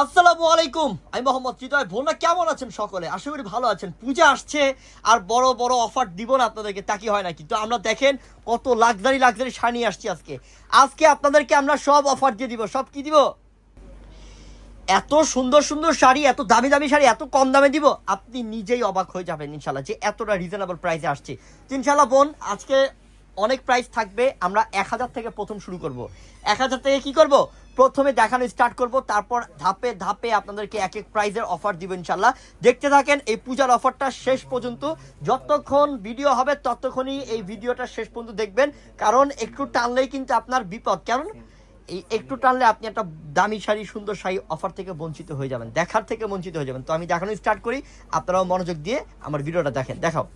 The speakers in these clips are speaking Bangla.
আসসালামু আলাইকুম। আমি মোহাম্মদ হৃদয় ভোলা কেমন আছেন সকলে? আশা করি ভালো আছেন। পূজা আসছে, আর বড় বড় অফার দিব না আপনাদেরকে, তা কি হয় না? কিন্তু আমরা দেখেন কত লাক্সারি লাক্সারি শাড়ি আসছি আজকে। আজকে আপনাদেরকে আমরা সব অফার দিয়ে দিব। সব কি দিব? এত সুন্দর সুন্দর শাড়ি, এত দামি দামি শাড়ি, এত কম দামে দিব, আপনি নিজেই অবাক হয়ে যাবেন ইনশাল্লাহ যে এতটা রিজনেবল প্রাইসে আসছে। ইনশাল্লাহ বোন, আজকে অনেক প্রাইস থাকবে। আমরা এক হাজার থেকে প্রথম শুরু করব। এক হাজার থেকে কি করব? প্রথমে দেখানো স্টার্ট করব, তারপর ধাপে ধাপে আপনাদেরকে এক এক প্রাইজের অফার দিব ইনশাল্লাহ দেখতে থাকেন এই পূজার অফারটা শেষ পর্যন্ত। যতক্ষণ ভিডিও হবে, ততক্ষণই এই ভিডিওটা শেষ পর্যন্ত দেখবেন। কারণ একটু টানলেই কিন্তু আপনার বিপদ। কারণ এই একটু টানলে আপনি একটা দামি শাড়ি, সুন্দর শাড়ি অফার থেকে বঞ্চিত হয়ে যাবেন, দেখার থেকে বঞ্চিত হয়ে যাবেন। তো আমি দেখানো স্টার্ট করি। আপনারাও মনোযোগ দিয়ে আমার ভিডিওটা দেখেন। দেখাও।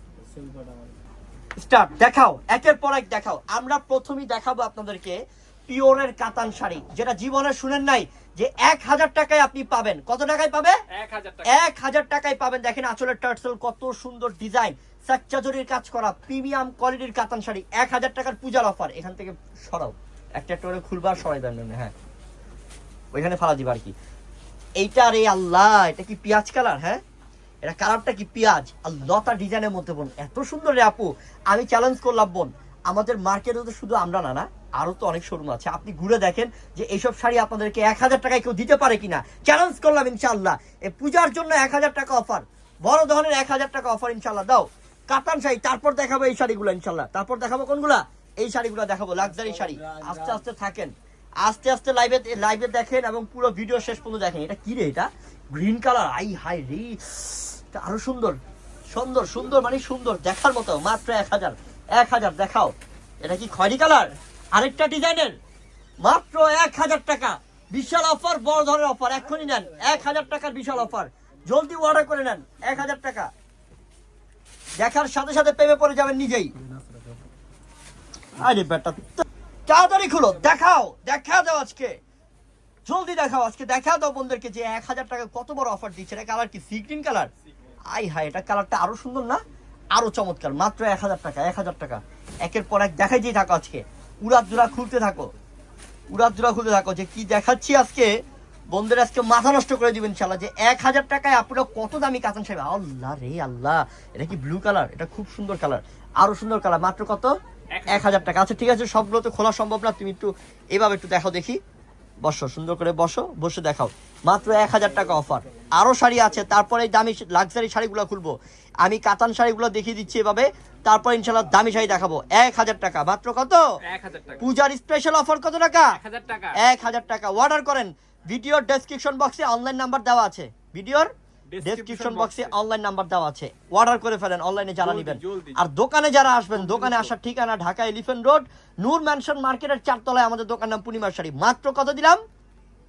স্টার্ট দেখাও। একের পর এক দেখাও। আমরা প্রথমেই দেখাবো আপনাদেরকে পিওরের কাতান শাড়ি যেটা জীবনে শুনেন নাই যে এক হাজার টাকায় আপনি পাবেন। কত টাকায় পাবে? এক হাজার টাকায় পাবেন। দেখেন আঁচলের টার্সেল কত সুন্দর ডিজাইন সাচ্চাজরির কাজ করা প্রিমিয়াম কোয়ালিটির কাতান শাড়ি এক হাজার টাকার পূজার অফার এখান থেকে সরাও। একটা একটা করে খুলবার সরাই দেন হ্যাঁ। ওইখানে ফালা দিবা আর কি। এইটা রে আল্লাহ এটা কি পেঁয়াজ কালার হ্যাঁ? এটা কালারটা কি পেঁয়াজ? আর লতা ডিজাইনের মধ্যে বোন এত সুন্দর রে আপু। আমি চ্যালেঞ্জ করলাম বোন। আমাদের মার্কেটে তো শুধু আমরা না না, আরও তো অনেক শোরুম আছে। আপনি ঘুরে দেখেন যে এইসব শাড়ি আপনাদেরকে এক হাজার টাকায় কেউ দিতে পারে কিনা। চ্যালেঞ্জ করলাম ইনশাল্লাহ এই পূজার জন্য এক হাজার টাকা অফার বড় ধরনের এক হাজার টাকা অফার ইনশাল্লাহ দাও। কাতান শাড়ি, তারপর দেখাবো এই শাড়িগুলো ইনশাল্লাহ তারপর দেখাবো কোনগুলা? এই শাড়িগুলো দেখাবো লাক্সারি শাড়ি। আস্তে আস্তে থাকেন। আস্তে আস্তে লাইভে লাইভে দেখেন এবং পুরো ভিডিও শেষ পর্যন্ত দেখেন। এটা কি রে এটা? গ্রিন কালার আই হাই রে। আরও সুন্দর। সুন্দর সুন্দর মানে সুন্দর। দেখার মতো, মাত্র এক হাজার। এক হাজার দেখাও। এটা কি খয়রি কালার? আরেকটা ডিজাইনের। মাত্র এক হাজার টাকা। বিশাল অফার, বড় ধরনের অফার। এক্ষুনি নেন। এক হাজার টাকার বিশাল অফার। জলদি অর্ডার করে নেন। এক হাজার টাকা। দেখার সাথে সাথে প্রেমে পড়ে যাবেন নিজেই। আরে বেটা, তাড়াতাড়ি খুলো। দেখাও। দেখা দাও আজকে। জলদি দেখাও আজকে। দেখা দাও বন্ধুদেরকে যে এক হাজার টাকা কত বড় অফার দিচ্ছে। এটা কালার কি? সি গ্রিন কালার আই হাই এটা কালারটা আরও সুন্দর না? আরও চমৎকার মাত্র এক হাজার টাকা এক হাজার টাকা। একের পর এক দেখাই দিয়ে থাকো আজকে। উড়াত জোড়া খুলতে থাকো। উড়াত জোড়া খুলতে থাকো। যে কি দেখাচ্ছি আজকে? বন্ধুরা আজকে মাথা নষ্ট করে দিবেন ইনশাল্লাহ যে এক হাজার টাকায় আপনারা কত দামি কাতান সাহেব। আল্লাহ রে আল্লাহ এটা কি ব্লু কালার এটা খুব সুন্দর কালার আরও সুন্দর কালার মাত্র কত? এক হাজার। টাকা। আচ্ছা ঠিক আছে সবগুলো তো খোলা সম্ভব না। তুমি একটু এভাবে একটু দেখো দেখি। বসো সুন্দর করে বসো বসে দেখাও। মাত্র এক হাজার টাকা অফার। আরও শাড়ি আছে তারপরে দামি লাক্সারি শাড়িগুলো খুলবো। আমি কাতান শাড়িগুলো দেখিয়ে দিচ্ছি এভাবে তারপর ইনশাল্লাহ দামি শাড়ি দেখাবো। এক হাজার টাকা। মাত্র কত? পূজার স্পেশাল অফার কত টাকা? এক হাজার টাকা। অর্ডার করেন। ভিডিওর ডেসক্রিপশন বক্সে অনলাইন নাম্বার দেওয়া আছে। ভিডিওর ডেসক্রিপশন বক্সে অনলাইন নাম্বার দেওয়া আছে। অর্ডার করে ফেলেন অনলাইনে যারা নেবেন। আর দোকানে যারা আসবেন দোকানে আসার ঠিকানা Dhaka elephant road Noor mansion মার্কেটের চারতলায় আমাদের দোকান নাম পূর্ণিমার শাড়ি। মাত্র কত দিলাম?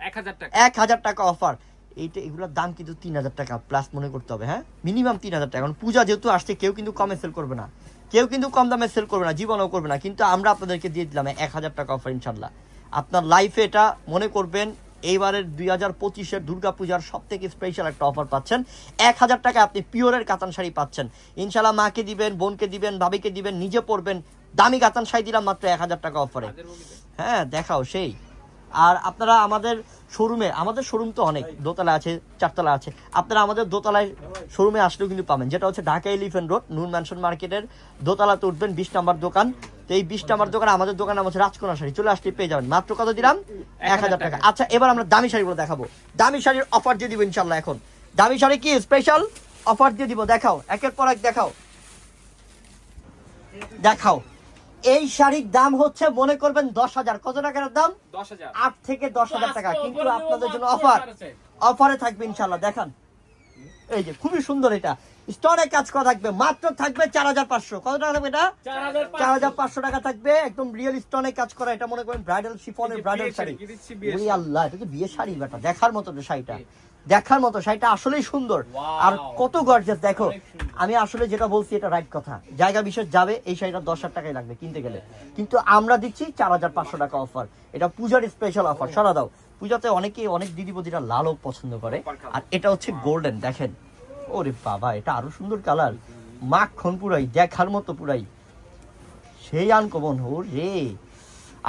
এক হাজার টাকা। এক হাজার টাকা অফার এইটা এগুলোর দাম কিন্তু তিন হাজার টাকা প্লাস মনে করতে হবে হ্যাঁ? মিনিমাম তিন হাজার টাকা। কারণ পূজা যেহেতু আসছে কেউ কিন্তু কমে সেল করবে না। কেউ কিন্তু কম দামে সেল করবে না জীবনও করবে না। কিন্তু আমরা আপনাদেরকে দিয়ে দিলাম এক হাজার টাকা অফার ইনশাল্লাহ আপনার লাইফে এটা মনে করবেন এইবারের দুই হাজার পঁচিশের দুর্গাপূজার সব থেকে স্পেশাল একটা অফার পাচ্ছেন। এক হাজার টাকা আপনি পিওরের কাতান শাড়ি পাচ্ছেন। ইনশাল্লাহ মাকে দিবেন বোনকে দিবেন ভাবিকে দিবেন নিজে পরবেন। দামি কাতান শাড়ি দিলাম মাত্র এক হাজার টাকা অফারে হ্যাঁ দেখাও সেই। আর আপনারা আমাদের শোরুমে আমাদের শোরুম তো অনেক দোতলা আছে চারতলা আছে। আপনারা আমাদের দোতলায় শোরুমে আসলেও কিন্তু পাবেন। যেটা হচ্ছে Dhaka elephant road Noor mansion মার্কেটের দোতলাতে উঠবেন বিশ নাম্বার দোকান। তো এই বিশ নাম্বার দোকান আমাদের দোকান নাম হচ্ছে রাজকোনা শাড়ি। চলে আসলে পেয়ে যাবেন। মাত্র কত দিলাম? এক হাজার টাকা। আচ্ছা এবার আমরা দামি শাড়িগুলো দেখাবো। দামি শাড়ির অফার দিয়ে দিব ইনশাল্লাহ এখন। দামি শাড়ি কি? স্পেশাল অফার দিয়ে দিব। দেখাও। একের পর এক দেখাও। দেখাও। এই শাড়ির দাম হচ্ছে মনে করবেন দশ হাজার। কত টাকার দাম? দশ হাজার। আট থেকে দশ হাজার টাকা। কিন্তু আপনাদের জন্য অফার। অফারে থাকবে ইনশাল্লাহ দেখান। এই যে খুবই সুন্দর এটা। স্টোরে কাজ করা থাকবে মাত্র থাকবে চার হাজার পাঁচশো। কত টাকা থাকবে এটা? চার হাজার পাঁচশো। টাকা থাকবে একদম রিয়েল স্টোনে কাজ করা। এটা মনে করেন ব্রাইডাল শিফনের ব্রাইডাল শাড়ি। ওই আল্লাহ এটা বিয়ে শাড়ি বেটা দেখার মতো যে শাড়িটা। দেখার মতো শাড়িটা আসলেই সুন্দর। আর কত গর্জাস দেখো। আমি আসলে যেটা বলছি এটা রাইট কথা। জায়গা বিশেষ যাবে এই শাড়িটা দশ হাজার টাকাই লাগবে কিনতে গেলে। কিন্তু আমরা দিচ্ছি চার হাজার পাঁচশো টাকা অফার এটা পূজার স্পেশাল অফার সরা দাও। পূজাতে অনেকে অনেক দিদি বদিরা লালও পছন্দ করে। আর এটা হচ্ছে গোল্ডেন দেখেন। ওরে বাবা, এটা আরও সুন্দর কালার মাখন পুরাই, দেখার মতো পুরাই। সেই আনকমন ও রে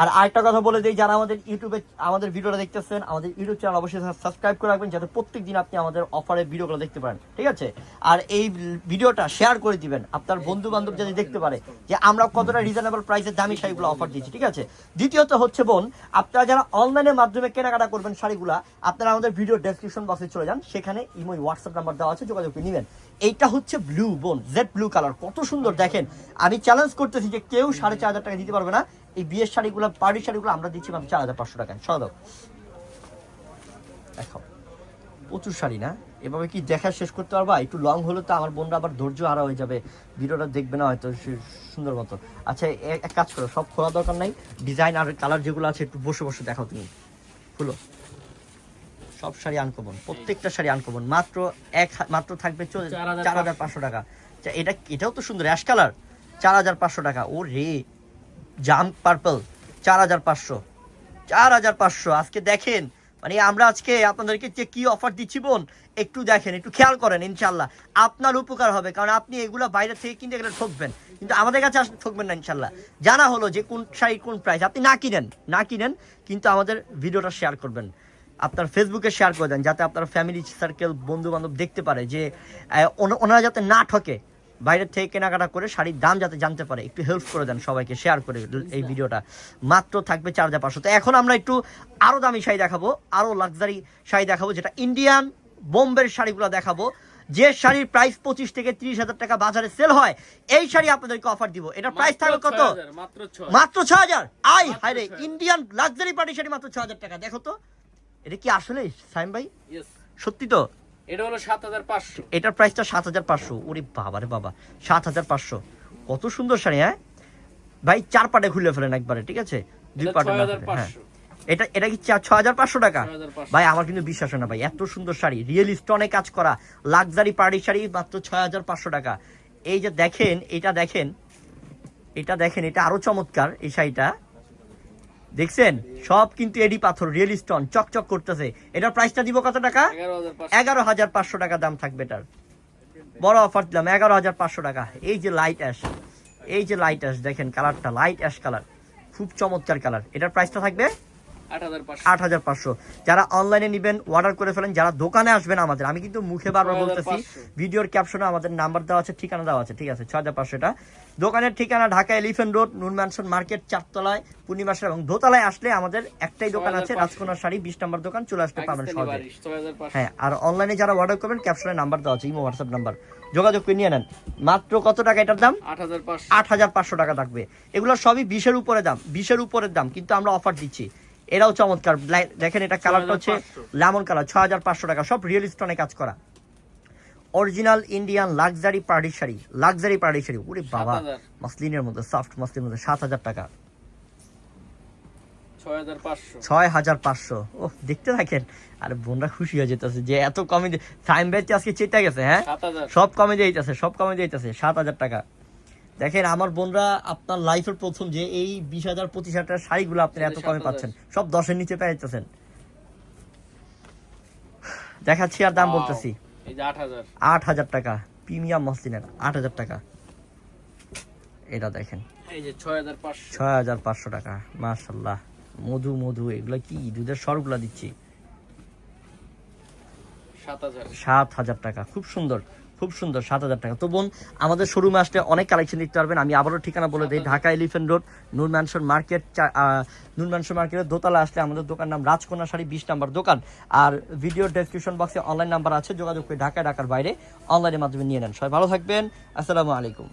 আর আরেকটা কথা বলে দিই, যারা আমাদের ইউটিউবে আমাদের ভিডিওটা দেখতেছেন, আমাদের ইউটিউব চ্যানেল অবশ্যই সাবস্ক্রাইব করে রাখবেন, যাতে প্রত্যেক দিন আপনি আমাদের অফারের ভিডিওগুলো দেখতে পারেন, ঠিক আছে? আর এই ভিডিওটা শেয়ার করে দিবেন, আপনার বন্ধু বান্ধব যদি দেখতে পারে যে আমরা কতটা রিজনেবল প্রাইসে দামি শাড়িগুলো অফার দিচ্ছি ঠিক আছে? দ্বিতীয়ত হচ্ছে বোন, আপনারা যারা অনলাইনের মাধ্যমে কেনাকাটা করবেন শাড়িগুলা, আপনারা আমাদের ভিডিও ডেসক্রিপশন বক্সে চলে যান, সেখানে ইমোই হোয়াটসঅ্যাপ নাম্বার দেওয়া আছে, যোগাযোগ করে নেবেন। এইটা হচ্ছে ব্লু বোন জেড ব্লু কালার কত সুন্দর, দেখেন। আমি চ্যালেঞ্জ করতেছি যে কেউ সাড়ে চার হাজার টাকা দিতে পারবে না এই বিয়ের শাড়িগুলো পার্টি শাড়িগুলো আমরা দিচ্ছি মাত্র চার হাজার পাঁচশো টাকায়। সরা দেখো প্রচুর শাড়ি না? এভাবে কি দেখা শেষ করতে পারবা? একটু লং হলে তো আমার বোনরা আবার ধৈর্য হারা হয়ে যাবে। ভিডিওটা দেখবে না হয়তো সুন্দর মতো। আচ্ছা এক কাজ করো সব খোলা দরকার নাই। ডিজাইন আর কালার যেগুলো আছে একটু বসে বসে দেখাও তুমি। খুলো। সব শাড়ি আনকমন প্রত্যেকটা শাড়ি আনকমন মাত্র এক মাত্র থাকবে 4,500 চার হাজার পাঁচশো। টাকা। আচ্ছা, এটা এটাও তো সুন্দর অ্যাশ কালার চার হাজার পাঁচশো টাকা। ও রে জাম পার্পল, চার হাজার পাঁচশো। চার হাজার পাঁচশো, আজকে দেখেন। মানে আমরা আজকে আপনাদেরকে যে কি অফার দিচ্ছি বোন, একটু দেখেন, একটু খেয়াল করেন, ইনশাল্লাহ। আপনার উপকার হবে, কারণ আপনি এগুলো বাইরে থেকে কিনতে গেলে ঠকবেন, কিন্তু আমাদের কাছে আসলে ঠকবেন না, ইনশাল্লাহ। জানা হলো যে কোন শাড়ি কোন প্রাইস আপনি না কিনেন না কিনেন, কিন্তু আমাদের ভিডিওটা শেয়ার করবেন। আপনার ফেসবুকে শেয়ার করে দেন, যাতে আপনার ফ্যামিলি সার্কেল বন্ধু বান্ধব দেখতে পারে যে ওনারা যাতে না ঠকে। বাইরের থেকে কেনাকাটা করে শাড়ির দাম যাতে জানতে পারে একটু হেল্প করে দেন সবাইকে শেয়ার করে এই ভিডিওটা। মাত্র থাকবে চার হাজার পাঁচশো। তো এখন আমরা একটু আরও দামি শাড়ি দেখাবো আরও লাক্সারি শাড়ি দেখাবো যেটা ইন্ডিয়ান বোম্বের শাড়িগুলো দেখাবো। যে শাড়ির প্রাইস পঁচিশ থেকে তিরিশ হাজার টাকা বাজারে সেল হয় এই শাড়ি আপনাদেরকে অফার দিব। এটার প্রাইস থাকবে কত? মাত্র 6,000, মাত্র ছয়। মাত্র ছ হাজার? আই হায় রে ইন্ডিয়ান লাক্সারি পার্টি শাড়ি মাত্র ছ হাজার টাকা। দেখো তো এটা কি আসলে সাইম ভাই? সত্যি তো? এটা হলো সাত হাজার পাঁচশো। এটার প্রাইসটা সাত হাজার পাঁচশো। ওরে বাবা রে বাবা সাত হাজার পাঁচশো। কত সুন্দর শাড়ি হ্যাঁ? ভাই চার পাটে খুলে ফেলেন একবারে ঠিক আছে? দুই পাটে না হ্যাঁ। এটা এটা কি ছ হাজার পাঁচশো টাকা? ভাই আমার কিন্তু বিশ্বাস হয় না ভাই এত সুন্দর শাড়ি। রিয়েল স্টোনে কাজ করা লাক্সারি পার্টি শাড়ি মাত্র ছয় হাজার পাঁচশো টাকা। এই যে দেখেন এটা দেখেন এটা দেখেন এটা আরও চমৎকার এই শাড়িটা। দেখছেন? সব কিন্তু এডি পাথর রিয়েল স্টোন চকচক করতেছে। এটার প্রাইসটা দিব কত টাকা? এগারো হাজার পাঁচশো। টাকা দাম থাকবে এটার। বড় অফার দিলাম এগারো হাজার পাঁচশো টাকা। এই যে লাইট অ্যাশ এই যে লাইট অ্যাশ দেখেন কালারটা লাইট অ্যাশ কালার খুব চমৎকার কালার এটার প্রাইসটা থাকবে? আট হাজার পাঁচশো। যারা অনলাইনে নেবেন অর্ডার করে ফেলেন যারা দোকানে আসবেন আমাদের আমি কিন্তু মুখে বারবার বলতেছি ভিডিওর ক্যাপশনে আমাদের নাম্বার দেওয়া আছে ঠিকানা দেওয়া আছে ঠিক আছে ছ হাজার পাঁচশো এটা। দোকানের ঠিকানা Dhaka elephant road Noor mansion market চারতলায় পূর্ণিমাসের এবং দোতলায় আসলে আমাদের একটাই দোকান আছে 6,500 রাজকোনার শাড়ি বিশ নম্বর দোকান চলে আসতে পাকিস্তানি সহজে হ্যাঁ আর অনলাইনে যারা অর্ডার করবেন ক্যাপশনে নাম্বার দেওয়া আছে ইমো হোয়াটসঅ্যাপ নাম্বার যোগাযোগ করে নিয়ে নেন। মাত্র কত টাকা এটার দাম? আট হাজার পাঁচশো। আট হাজার পাঁচশো টাকা থাকবে। এগুলো সবই বিশের উপরে দাম বিশের উপরের দাম কিন্তু আমরা অফার দিচ্ছি। এরাও চমৎকার। দেখেন এটা কালারটা হচ্ছে লেমন কালার ছ হাজার পাঁচশো টাকা সব রিয়েল স্টোনে কাজ করা। Original Indian luxury party sari luxury party sari ওরে বাবা 7,000 মসলিনের মধ্যে সফট মসলিনের মধ্যে সাত হাজার টাকা। ছয় হাজার পাঁচশো। ছয় ও দেখতে থাকেন। আর বোনরা খুশি হয়ে যেতেছে যে এত কমে টাইম ব্যাচ আজকে চেতে গেছে হ্যাঁ? সব কমে যাইতেছে সব কমে যাইতেছে সাত হাজার টাকা। দেখেন আমার বোনরা আপনার লাইফের প্রথম যে এই বিশ হাজার পঁচিশ হাজার শাড়িগুলো আপনি এত কমে পাচ্ছেন সব দশের নিচে পেয়েছেন দেখাচ্ছি আর দাম বলতেছি। আট হাজার। টাকা প্রিমিয়াম মসলিনের আট হাজার টাকা। এটা দেখেন। এই ছয় হাজার পাঁচশো। ছয় হাজার পাঁচশো টাকা মার্শাল্লাহ মধু মধু এগুলো কি? দুধের সরগুলা দিচ্ছি। সাত হাজার টাকা খুব সুন্দর। খুব সুন্দর, সাত হাজার টাকা। তো বোন, আমাদের শোরুমে আসলে অনেক কালেকশন দেখতে পারবেন। আমি আবারও ঠিকানা বলে দিই, Dhaka elephant road Noor mansion market Noor mansion মার্কেটের দোতলা আসলে আমাদের দোকান নাম রাজকন্যা শাড়ি, বিশ নাম্বার দোকান। আর ভিডিও ডেসক্রিপশন বক্সে অনলাইন নাম্বার আছে, যোগাযোগ করে ঢাকা ঢাকার বাইরে অনলাইনের মাধ্যমে নিয়ে নেন। সবাই ভালো থাকবেন। আসসালামু আলাইকুম।